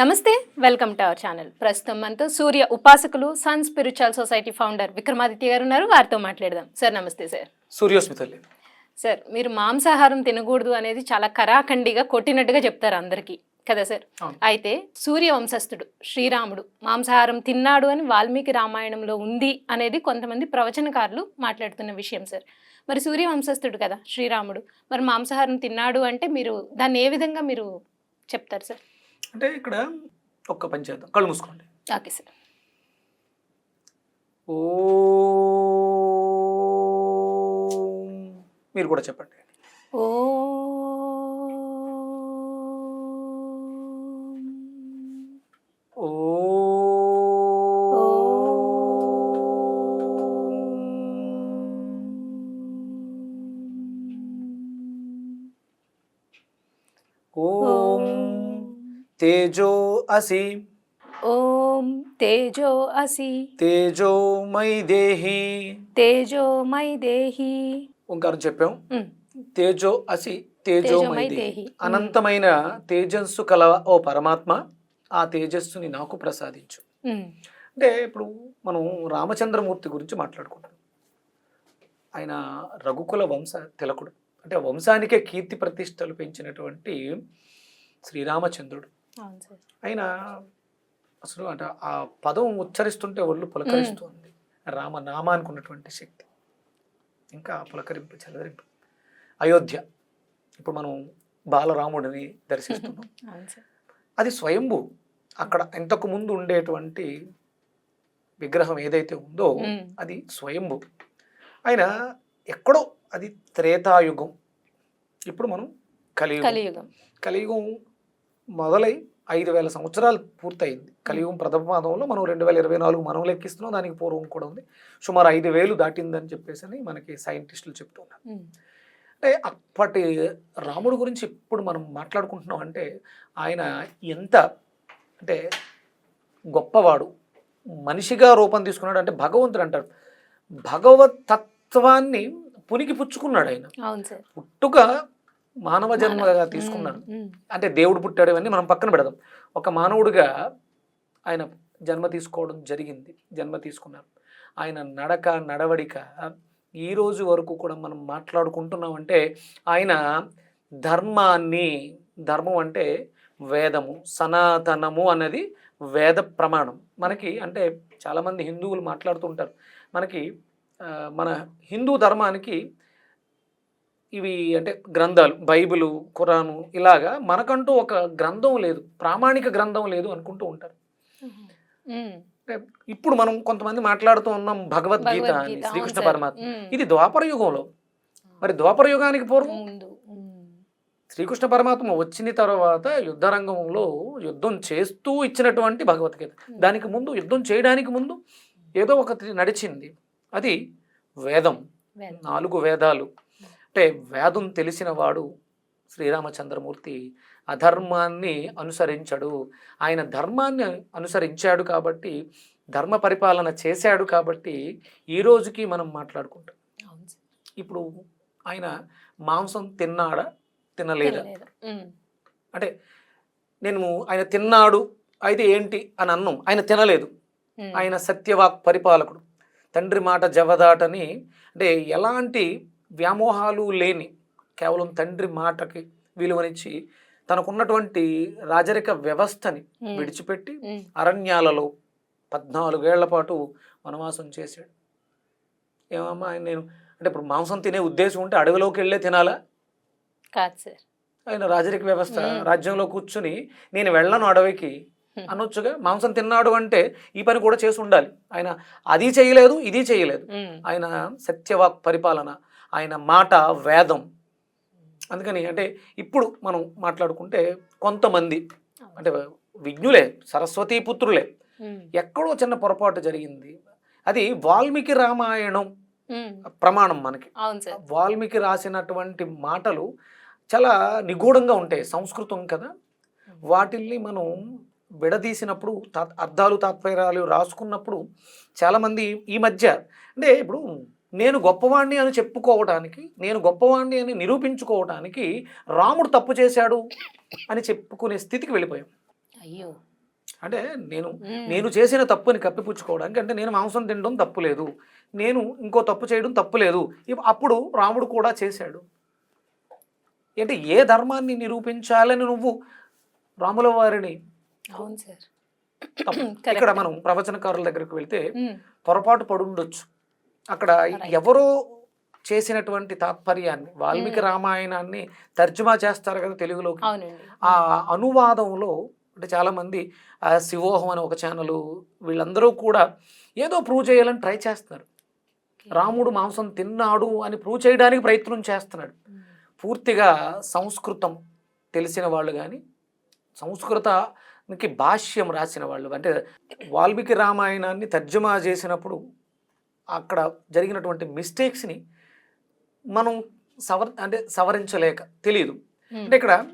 నమస్తే welcome to our channel. ప్రస్తుతం మనతో సూర్య ఉపాసకులు sun spiritual society founder Vikramaditya garu ఉన్నారు. వారితో మాట్లాడదాం. సార్ నమస్తే సార్. సూర్యోస్మి తల్లి సార్ మీరు మాంసాహారం తినకూడదు అనేది చాలా కరాఖండిగా కొట్టినట్టుగా చెప్తారు అందరికీ. కదా సార్. అయితే సూర్య వంశస్థుడు శ్రీరాముడు మాంసాహారం తిన్నాడు అని వాల్మీకి రామాయణంలో ఉంది అనేది కొంతమంది ప్రవచనకారులు మాట్లాడుతున్న విషయం సార్. మరి సూర్య వంశస్థుడు కదా శ్రీరాముడు. మరి మాంసాహారం తిన్నాడు అంటే మీరు దాన్ని ఏ విధంగా మీరు చెప్తారు సార్? అంటే ఇక్కడ ఒక్క పని చేద్దాం. కళ్ళు మూసుకోండి. Okay sir. ఓ మీరు కూడా చెప్పండి. ఓ ఓ తేజో అసి. ఓం తేజో అసి. తేజోమై దేహి. తేజోమై దేహి. ఓంకారం చెప్పాం. తేజో అసి తేజోమై దేహి. అనంతమైన తేజస్సు కల ఓ పరమాత్మ ఆ తేజస్సుని నాకు ప్రసాదించు. అంటే ఇప్పుడు మనం రామచంద్రమూర్తి గురించి మాట్లాడుకుంటాం. ఆయన రఘుకుల వంశ తిలకుడు. అంటే వంశానికే కీర్తి ప్రతిష్టలు పెంచినటువంటి శ్రీరామచంద్రుడు. ఆయన అసలు అంటే ఆ పదం ఉచ్చరిస్తుంటే ఒళ్ళు పులకరిస్తుంది. రామనామానికి ఉన్నటువంటి శక్తి. ఇంకా పులకరింపు చలదరింపు అయోధ్య. ఇప్పుడు మనం బాలరాముడిని దర్శిస్తున్నాం. అది స్వయంభూ. అక్కడ ఇంతకు ముందు ఉండేటువంటి విగ్రహం ఏదైతే ఉందో అది స్వయంభూ. ఆయన ఎక్కడో అది త్రేతాయుగం. ఇప్పుడు మనం కలియుగం. కలియుగం మొదలై ఐదు వేల సంవత్సరాలు పూర్తయింది. కలియుగం ప్రథమ పాదంలో మనం రెండు వేల ఇరవై నాలుగు మనం లెక్కిస్తున్నాం దానికి పూర్వం కూడా ఉంది. సుమారు ఐదు వేలు దాటిందని చెప్పేసి అని మనకి సైంటిస్టులు చెప్తున్నారు అంటే అప్పటి రాముడు గురించి ఇప్పుడు మనం మాట్లాడుకుంటున్నాం అంటే ఆయన ఎంత అంటే గొప్పవాడు. మనిషిగా రూపం తీసుకున్నాడు అంటే భగవంతుడు అంటారు. భగవత్ తత్వాన్ని పునికి పుచ్చుకున్నాడు ఆయన. పుట్టుక మానవ జన్మగా తీసుకున్నాడు. అంటే దేవుడు పుట్టాడు ఇవన్నీ మనం పక్కన పెడదాం. ఒక మానవుడిగా ఆయన జన్మ తీసుకోవడం జరిగింది. జన్మ తీసుకున్నారు. ఆయన నడక నడవడిక ఈ రోజు వరకు కూడా మనం మాట్లాడుకుంటున్నామంటే ఆయన ధర్మాన్ని ధర్మం అంటే వేదము సనాతనము అన్నది వేద ప్రమాణం. మనకి అంటే చాలామంది హిందువులు మాట్లాడుతుంటారు మనకి మన హిందూ ధర్మానికి ఇవి అంటే గ్రంథాలు బైబిలు ఖురాను ఇలాగా మనకంటూ ఒక గ్రంథం లేదు ప్రామాణిక గ్రంథం లేదు అనుకుంటూ ఉంటారు. ఇప్పుడు మనం కొంతమంది మాట్లాడుతూ ఉన్నాం భగవద్గీత అని శ్రీకృష్ణ. పరమాత్మ. ఇది ద్వాపర యుగంలో. మరి ద్వాపర యుగానికి పూర్వం? శ్రీకృష్ణ పరమాత్మ వచ్చిన తర్వాత యుద్ధ రంగంలో యుద్ధం చేస్తూ ఇచ్చినటువంటి భగవద్గీత. దానికి ముందు యుద్ధం చేయడానికి ముందు ఏదో ఒకటి నడిచింది. అది వేదం. నాలుగు వేదాలు. అంటే వేదం తెలిసిన వాడు శ్రీరామచంద్రమూర్తి అధర్మాన్ని అనుసరించడు. ఆయన ధర్మాన్ని అనుసరించాడు కాబట్టి ధర్మ పరిపాలన చేశాడు కాబట్టి ఈ రోజుకి మనం మాట్లాడుకుంటాం. ఇప్పుడు ఆయన మాంసం తిన్నాడా? తినలేదా? అంటే నేను ఆయన తిన్నాడు అయితే ఏంటి అని అన్నాం. ఆయన తినలేదు. ఆయన సత్యవాక్ పరిపాలకుడు. తండ్రి మాట జవదాటని అంటే ఎలాంటి వ్యామోహాలు లేని కేవలం తండ్రి మాటకి విలువనిచ్చి తనకున్నటువంటి రాజరిక వ్యవస్థని విడిచిపెట్టి అరణ్యాలలో పద్నాలుగేళ్ళ పాటు వనవాసం చేశాడు. ఏమమ్మా ఆయన నేను అంటే ఇప్పుడు మాంసం తినే ఉద్దేశం ఉంటే అడవిలోకి వెళ్ళే తినాలా? కాదు సార్. ఆయన రాజరిక వ్యవస్థ. రాజ్యంలో కూర్చుని నేను వెళ్ళను అడవికి. అనొచ్చుగా మాంసం తిన్నాడు అంటే ఈ పని కూడా చేసి ఉండాలి. ఆయన అది చేయలేదు ఇది చేయలేదు. ఆయన సత్యవాక్ పరిపాలన ఆయన మాట వేదం. అందుకని అంటే ఇప్పుడు మనం మాట్లాడుకుంటే కొంతమంది అంటే విజ్ఞులే సరస్వతీ పుత్రులే. ఎక్కడో చిన్న పొరపాటు జరిగింది. అది వాల్మీకి రామాయణం. ప్రమాణం మనకి. వాల్మీకి రాసినటువంటి మాటలు చాలా నిగూఢంగా ఉంటాయి సంస్కృతం కదా. వాటిల్ని మనం విడదీసినప్పుడు తా- అర్థాలు తాత్పర్యాలు రాసుకున్నప్పుడు చాలామంది ఈ మధ్య అంటే ఇప్పుడు నేను గొప్పవాణ్ణి అని చెప్పుకోవడానికి నేను గొప్పవాణ్ణి అని నిరూపించుకోవడానికి రాముడు తప్పు చేశాడు అని చెప్పుకునే స్థితికి వెళ్ళిపోయాం. అయ్యో. అంటే నేను. నేను చేసిన తప్పుని కప్పిపుచ్చుకోవడానికి అంటే నేను మాంసం తినడం తప్పు లేదు. నేను ఇంకో తప్పు చేయడం తప్పు లేదు. అప్పుడు రాముడు కూడా చేశాడు. అంటే ఏ ధర్మాన్ని నిరూపించాలని నువ్వు రాముల వారిని అవును సార్. ఇక్కడ మనం ప్రవచనకారుల దగ్గరికి వెళ్తే. పొరపాటు పడుండొచ్చు. అక్కడ. ఎవరో చేసినటువంటి తాత్పర్యాన్ని వాల్మీకి Hmm. రామాయణాన్ని తర్జుమా చేస్తారు కదా తెలుగులోకి ఆ అనువాదంలో అంటే చాలామంది శివోహం అనే ఒక ఛానల్ వీళ్ళందరూ కూడా ఏదో ప్రూవ్ చేయాలని ట్రై చేస్తున్నారు రాముడు మాంసం తిన్నాడు అని ప్రూవ్ చేయడానికి ప్రయత్నం చేస్తున్నాడు ఉమ్. పూర్తిగా సంస్కృతం తెలిసిన వాళ్ళు కానీ సంస్కృతానికి భాష్యం రాసిన వాళ్ళు అంటే వాల్మీకి రామాయణాన్ని తర్జుమా చేసినప్పుడు అక్కడ జరిగినటువంటి మిస్టేక్స్ని మనం సవర్ అంటే సవరించలేక తెలియదు. అంటే ఇక్కడ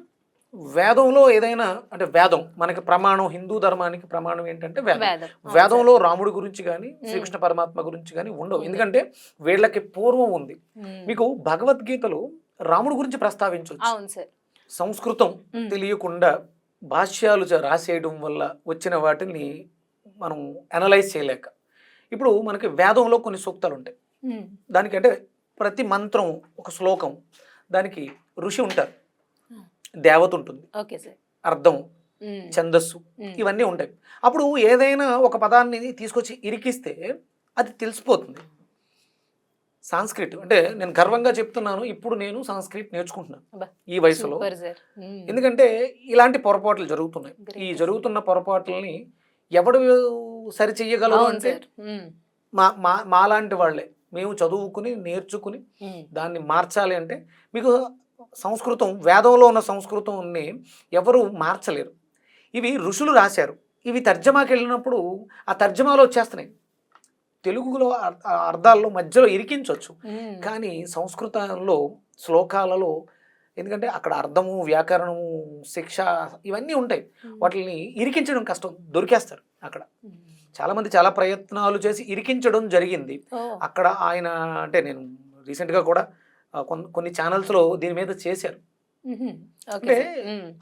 వేదంలో ఏదైనా అంటే వేదం మనకి ప్రమాణం హిందూ ధర్మానికి ప్రమాణం ఏంటంటే వేదం. వేదంలో రాముడి గురించి కానీ శ్రీకృష్ణ పరమాత్మ గురించి కానీ ఉండవు. ఎందుకంటే వీళ్ళకి పూర్వం ఉంది. మీకు భగవద్గీతలో రాముడి గురించి ప్రస్తావించవచ్చు. సంస్కృతం. తెలియకుండా భాష్యాలు రాసేయడం వల్ల వచ్చిన వాటిని మనం అనలైజ్ చేయలేక. ఇప్పుడు మనకి వేదంలో కొన్ని సూక్తాలు ఉంటాయి. దానికి అంటే ప్రతి మంత్రం ఒక శ్లోకం దానికి ఋషి ఉంటారు. దేవత ఉంటుంది ఓకే సార్ అర్థం. ఛందస్సు. ఇవన్నీ ఉంటాయి అప్పుడు ఏదైనా ఒక పదాన్ని తీసుకొచ్చి ఇరికిస్తే అది తెలిసిపోతుంది సాంస్క్రిట్ అంటే నేను గర్వంగా చెప్తున్నాను ఇప్పుడు నేను సాంస్క్రిట్ నేర్చుకుంటున్నాను. ఈ వయసులో. ఎందుకంటే ఇలాంటి పొరపాట్లు జరుగుతున్నాయి. ఈ జరుగుతున్న పొరపాట్లని ఎవడు సరి చెయ్యగలరు అవును అంటే. మా మా మాలాంటి వాళ్ళే మేము చదువుకుని నేర్చుకుని. దాన్ని మార్చాలి అంటే మీకు సంస్కృతం వేదంలో ఉన్న సంస్కృతంని ఎవరు మార్చలేరు ఇవి ఋషులు రాశారు ఇవి తర్జమాకి వెళ్ళినప్పుడు ఆ తర్జమాలో వచ్చేస్తున్నాయి తెలుగులో అర్థాల్లో మధ్యలో ఇరికించవచ్చు. కానీ సంస్కృతంలో శ్లోకాలలో ఎందుకంటే అక్కడ అర్థము వ్యాకరణము శిక్ష ఇవన్నీ ఉంటాయి. వాటిని ఇరికించడం కష్టం దొరికేస్తారు అక్కడ. చాలామంది చాలా ప్రయత్నాలు చేసి ఇరికించడం జరిగింది. అక్కడ ఆయన అంటే నేను రీసెంట్గా కూడా కొన్ని కొన్ని ఛానల్స్లో దీని మీద చేశారు. అంటే.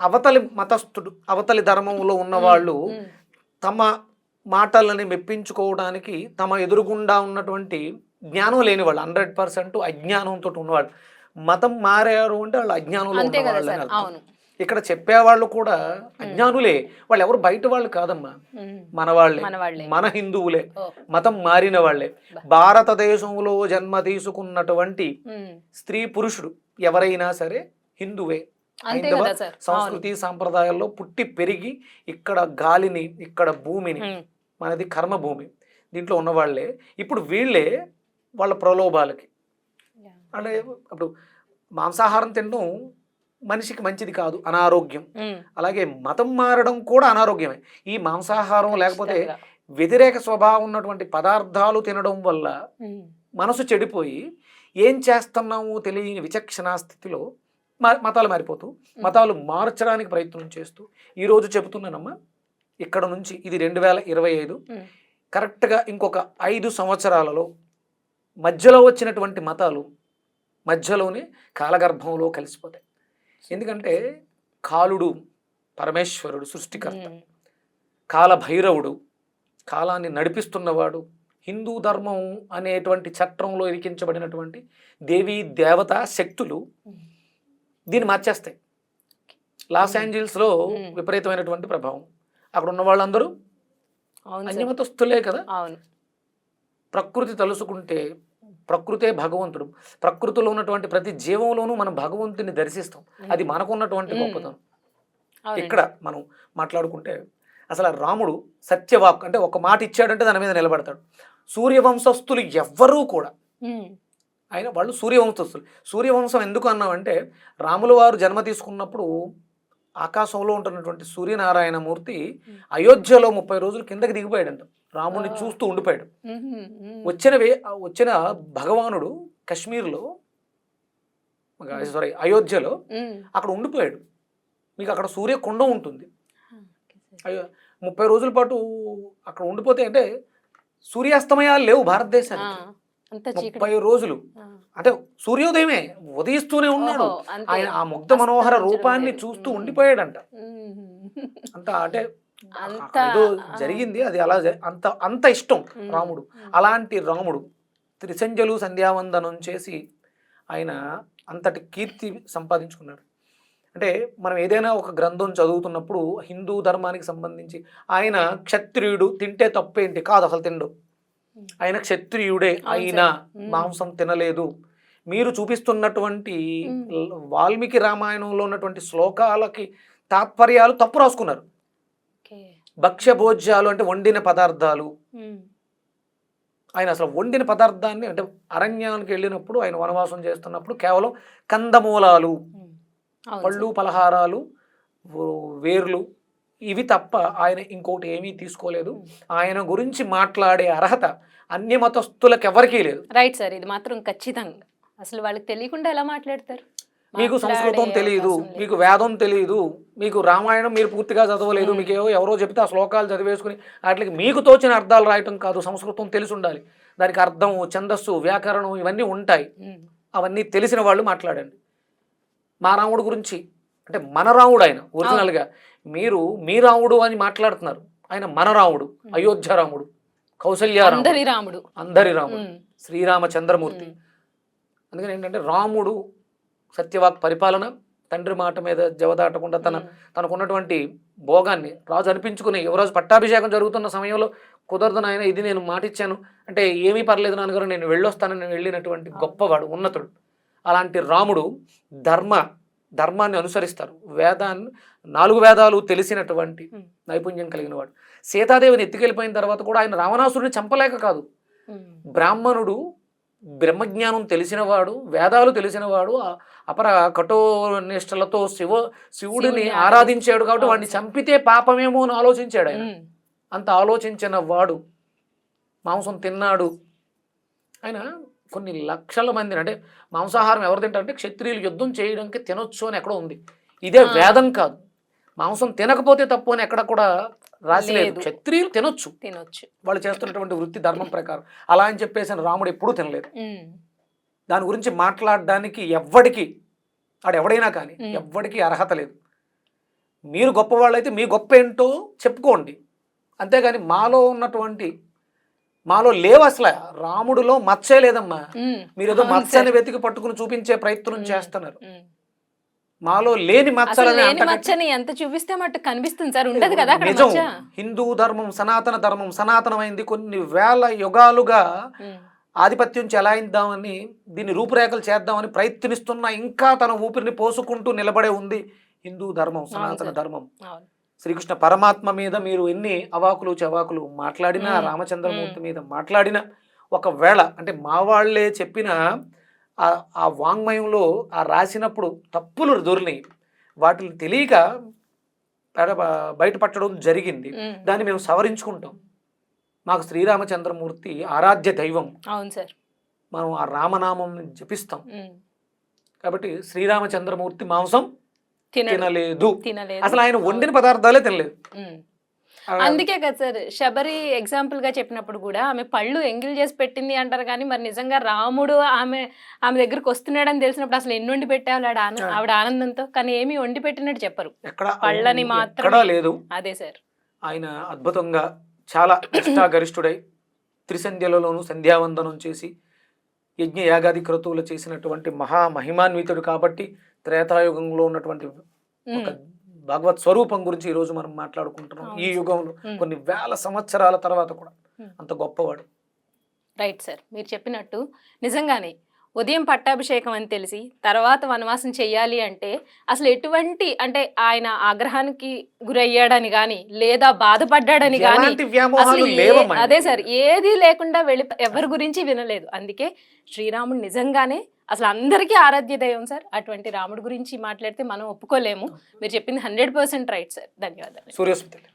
అవతలి మతస్థుడు అవతలి ధర్మంలో ఉన్న వాళ్ళు ఉమ్. తమ మాటలని మెప్పించుకోవడానికి తమ ఎదురుగుండా ఉన్నటువంటి జ్ఞానం లేని వాళ్ళు హండ్రెడ్ పర్సెంట్ అజ్ఞానంతో ఉన్నవాళ్ళు. మతం మారారు అంటే వాళ్ళు అజ్ఞానంలో అంతే ఇక్కడ చెప్పేవాళ్ళు కూడా అజ్ఞానులే. వాళ్ళు ఎవరు బయట వాళ్ళు కాదమ్మా. మన వాళ్ళే మన హిందువులే. మతం మారిన వాళ్ళే. భారతదేశంలో జన్మ తీసుకున్నటువంటి. స్త్రీ పురుషుడు ఎవరైనా సరే హిందువే. సంస్కృతి సాంప్రదాయాల్లో పుట్టి పెరిగి ఇక్కడ గాలిని ఇక్కడ భూమిని. మనది కర్మ భూమి దీంట్లో ఉన్నవాళ్ళే. ఇప్పుడు వీళ్ళే వాళ్ళ ప్రలోభాలకి. అంటే ఇప్పుడు మాంసాహారం తినడం మనిషికి మంచిది కాదు అనారోగ్యం. అలాగే మతం మారడం కూడా అనారోగ్యమే ఈ మాంసాహారం లేకపోతే. వ్యతిరేక స్వభావం ఉన్నటువంటి పదార్థాలు తినడం వల్ల. మనసు చెడిపోయి ఏం చేస్తున్నామో తెలియని విచక్షణా స్థితిలో మ- మతాలు మారిపోతూ మతాలు మార్చడానికి ప్రయత్నం చేస్తూ ఈరోజు చెబుతున్నానమ్మా ఇక్కడ నుంచి ఇది రెండు వేల ఇరవై ఐదు. కరెక్ట్గా ఇంకొక ఐదు సంవత్సరాలలో మధ్యలో వచ్చినటువంటి మతాలు మధ్యలోనే కాలగర్భంలో కలిసిపోతాయి ఎందుకంటే కాలుడు పరమేశ్వరుడు సృష్టికర్త. కాలభైరవుడు కాలాన్ని నడిపిస్తున్నవాడు హిందూ ధర్మం అనేటువంటి చట్రంలో ఇరికించబడినటువంటి దేవీ దేవతా శక్తులు. దీన్ని మార్చేస్తాయి లాస్. ఏంజల్స్లో. విపరీతమైనటువంటి ప్రభావం అక్కడ ఉన్న వాళ్ళందరూ అన్యమతస్తులే కదా ప్రకృతి తలుసుకుంటే ప్రకృతే భగవంతుడు ప్రకృతిలో ఉన్నటువంటి ప్రతి జీవంలోనూ మనం భగవంతుని దర్శిస్తాం అది మనకు ఉన్నటువంటి Hmm. గొప్పతనం. ఇక్కడ మనం మాట్లాడుకుంటే అసలు రాముడు సత్యవాక్ అంటే ఒక మాట ఇచ్చాడంటే దాని మీద నిలబడతాడు సూర్యవంశస్థులు ఎవ్వరూ కూడా. ఆయన వాళ్ళు సూర్యవంశస్థులు సూర్యవంశం ఎందుకు అన్నామంటే రాముల వారు జన్మ తీసుకున్నప్పుడు ఆకాశంలో ఉంటున్నటువంటి సూర్యనారాయణ మూర్తి. అయోధ్యలో ముప్పై రోజులు కిందకి దిగిపోయాడంట రాముడిని. చూస్తూ ఉండిపోయాడు. వచ్చిన వే వచ్చిన భగవానుడు కశ్మీర్లో సారీ అయోధ్యలో. అక్కడ ఉండిపోయాడు మీకు అక్కడ సూర్యకుండ ఉంటుంది ముప్పై రోజుల పాటు అక్కడ ఉండిపోతే అంటే సూర్యాస్తమయాలు లేవు భారతదేశానికి ముప్పై రోజులు. అంటే సూర్యోదయమే ఉదయిస్తూనే ఉన్నాడు. ఆయన ఆ ముగ్ధ మనోహర రూపాన్ని. చూస్తూ. ఉండిపోయాడంట. అంత అంటే ఏదో. జరిగింది అది అలా అంత అంత ఇష్టం. రాముడు. అలాంటి రాముడు త్రిసంజలు సంధ్యావందనం చేసి ఆయన అంతటి కీర్తి సంపాదించుకున్నాడు అంటే మనం ఏదైనా ఒక గ్రంథం చదువుతున్నప్పుడు హిందూ ధర్మానికి సంబంధించి ఆయన క్షత్రియుడు తింటే తప్పేంటి కాదు అసలు తిండు ఆయన క్షత్రియుడే. మ్మ్. మాంసం తినలేదు మీరు చూపిస్తున్నటువంటి. వాల్మీకి రామాయణంలో ఉన్నటువంటి శ్లోకాలకి తాత్పర్యాలు తప్పు రాసుకున్నారు ఓకే. భక్ష్య భోజ్యాలు అంటే వండిన పదార్థాలు. ఆయన అసలు వండిన పదార్థాన్ని అంటే అరణ్యానికి వెళ్ళినప్పుడు ఆయన వనవాసం చేస్తున్నప్పుడు కేవలం కందమూలాలు పళ్ళు. పలహారాలు వేర్లు ఇవి తప్ప ఆయన ఇంకోటి ఏమీ తీసుకోలేదు ఆయన గురించి మాట్లాడే అర్హత అన్య మతస్థులకు ఎవరికీ లేదు రైట్ సార్ ఇది మాత్రం ఖచ్చితంగా అసలు వాళ్ళకి తెలియకుండా ఎలా మాట్లాడతారు మీకు సంస్కృతం తెలియదు. మీకు వేదం తెలియదు మీకు రామాయణం మీరు పూర్తిగా చదవలేదు. మీకు ఏవో ఎవరో చెప్తే ఆ శ్లోకాలు చదివేసుకుని వాటికి మీకు తోచిన అర్థాలు రాయటం కాదు సంస్కృతం తెలిసి ఉండాలి దానికి అర్థం ఛందస్సు వ్యాకరణం ఇవన్నీ ఉంటాయి. అవన్నీ తెలిసిన వాళ్ళు మాట్లాడండి మా రాముడు గురించి అంటే మన రాముడు ఆయన ఒరిజినల్గా మీరు మీ రాముడు అని మాట్లాడుతున్నారు ఆయన మన రాముడు అయోధ్య రాముడు కౌసల్య రాముడు అందరి రాముడు అందరి రాముడు. శ్రీరామచంద్రమూర్తి. అందుకని ఏంటంటే రాముడు సత్యవాక్ పరిపాలన తండ్రి మాట మీద జవదాటకుండా తన. తనకున్నటువంటి భోగాన్ని రాజు అనిపించుకుని యువరాజు పట్టాభిషేకం జరుగుతున్న సమయంలో కుదరదు నాయన ఇది నేను మాటిచ్చాను అంటే ఏమీ పర్లేదు నాన్నగారు నేను వెళ్ళొస్తానని వెళ్ళినటువంటి గొప్పవాడు ఉన్నతుడు అలాంటి రాముడు ధర్మ ధర్మాన్ని అనుసరిస్తారు వేదాన్ని నాలుగు వేదాలు తెలిసినటువంటి. నైపుణ్యం కలిగిన వాడు సీతాదేవిని ఎత్తుకెళ్ళిపోయిన తర్వాత కూడా ఆయన రావణాసురుని చంపలేక కాదు. బ్రాహ్మణుడు బ్రహ్మజ్ఞానం తెలిసినవాడు వేదాలు తెలిసినవాడు అపర కఠోనిష్టలతో శివ శివుడిని ఆరాధించాడు కాబట్టి వాడిని. చంపితే పాపమేమో అని ఆలోచించాడు ఆయన. అంత ఆలోచించిన వాడు మాంసం తిన్నాడు ఆయన కొన్ని లక్షల మంది అంటే మాంసాహారం ఎవరు తింటారంటే క్షత్రియులు యుద్ధం చేయడానికి తినొచ్చు అని ఎక్కడో ఉంది ఇదే. వేదం కాదు మాంసం తినకపోతే తప్పు అని ఎక్కడ కూడా రాసిలేదు లేదు. క్షత్రియులు తినొచ్చు తినొచ్చు వాళ్ళు చేస్తున్నటువంటి వృత్తి ధర్మం ప్రకారం అలా అని చెప్పేసి రాముడు ఎప్పుడూ తినలేదు. దాని గురించి మాట్లాడడానికి ఎవ్వడికి ఆడు ఎవడైనా కానీ. ఎవ్వడికి అర్హత లేదు మీరు గొప్పవాళ్ళైతే మీ గొప్ప ఏంటో చెప్పుకోండి అంతేగాని మాలో ఉన్నటువంటి మాలో లేవు అసలు రాముడిలో మచ్చే లేదమ్మా మ్మ్. మీరు ఏదో అవును మచ్చని. వెతికి పట్టుకుని చూపించే ప్రయత్నం. చేస్తున్నారు. మాలో లేని మచ్చని ఎంత చూపిస్తే మట్టు కనిపిస్తుంది సార్? ఉండదు కదా నిజం. హిందూ ధర్మం సనాతన ధర్మం సనాతనమైంది. కొన్ని వేల యుగాలుగా. ఆధిపత్యం చెలాయిద్దామని దీన్ని రూపురేఖలు చేద్దామని ప్రయత్నిస్తున్న ఇంకా తన ఊపిరిని పోసుకుంటూ నిలబడే ఉంది హిందూ ధర్మం సనాతన. ధర్మం. శ్రీకృష్ణ పరమాత్మ మీద మీరు ఎన్ని అవాకులు చవాకులు మాట్లాడినా. రామచంద్రమూర్తి మీద మాట్లాడినా ఒకవేళ అంటే మా వాళ్ళే చెప్పిన ఆ- ఆ వాంగ్మయంలో ఆ రాసినప్పుడు తప్పులు దొరినాయి వాటిని తెలియక బయట- బయటపట్టడం జరిగింది. దాన్ని మేము సవరించుకుంటాం. మాకు శ్రీరామచంద్రమూర్తి ఆరాధ్య దైవం. అవును సార్. మనం ఆ రామనామం జపిస్తాం. కాబట్టి శ్రీరామచంద్రమూర్తి మాంసం తినలేదు. తినలేదు. అసలు ఆయన వండిన పదార్థాలే తినలేదు. అందుకే కదా సార్ శబరి ఎగ్జాంపుల్గా చెప్పినప్పుడు కూడా ఆమె పళ్ళు ఎంగిల్ చేసి పెట్టింది అంటారు కానీ మరి నిజంగా రాముడు ఆమె ఆమె దగ్గరకు వస్తున్నాడని తెలిసినప్పుడు అసలు ఎన్ని వండి పెట్టాలి ఆవిడ ఆనందంతో? కానీ ఏమీ వండి పెట్టినట్టు చెప్పరు. పళ్ళని. ఎక్కడా లేదు. అదే సార్. ఆయన అద్భుతంగా చాలా నిష్ఠాగరిష్ఠుడై త్రిసంధ్యలలోనూ సంధ్యావందనం చేసి యజ్ఞ యాగాది క్రతువులు చేసినటువంటి మహా మహిమాన్వితుడు కాబట్టి త్రేతాయుగంలో ఉన్నటువంటి ఒక. భగవత్ స్వరూపం గురించి ఈ రోజు మనం మాట్లాడుకుంటున్నాం ఈ. యుగంలో. కొన్ని వేల సంవత్సరాల తర్వాత కూడా. అంత గొప్పవాడు రైట్ సార్ మీరు చెప్పినట్టు నిజంగానే ఉదయం పట్టాభిషేకం అని తెలిసి తర్వాత వనవాసం చెయ్యాలి అంటే అసలు ఎటువంటి అంటే ఆయన ఆగ్రహానికి గురయ్యాడని కానీ లేదా బాధపడ్డాడని కానీ అసలు అదే. సార్ ఏది లేకుండా వెళ్ళి ఎవరి గురించి వినలేదు. అందుకే శ్రీరాముడు నిజంగానే అసలు అందరికీ ఆరాధ్య దైవం సార్. అటువంటి రాముడి గురించి మాట్లాడితే మనం ఒప్పుకోలేము. మీరు చెప్పింది హండ్రెడ్ పర్సెంట్ రైట్ సార్. ధన్యవాదాలు. సూర్యస్మృతి.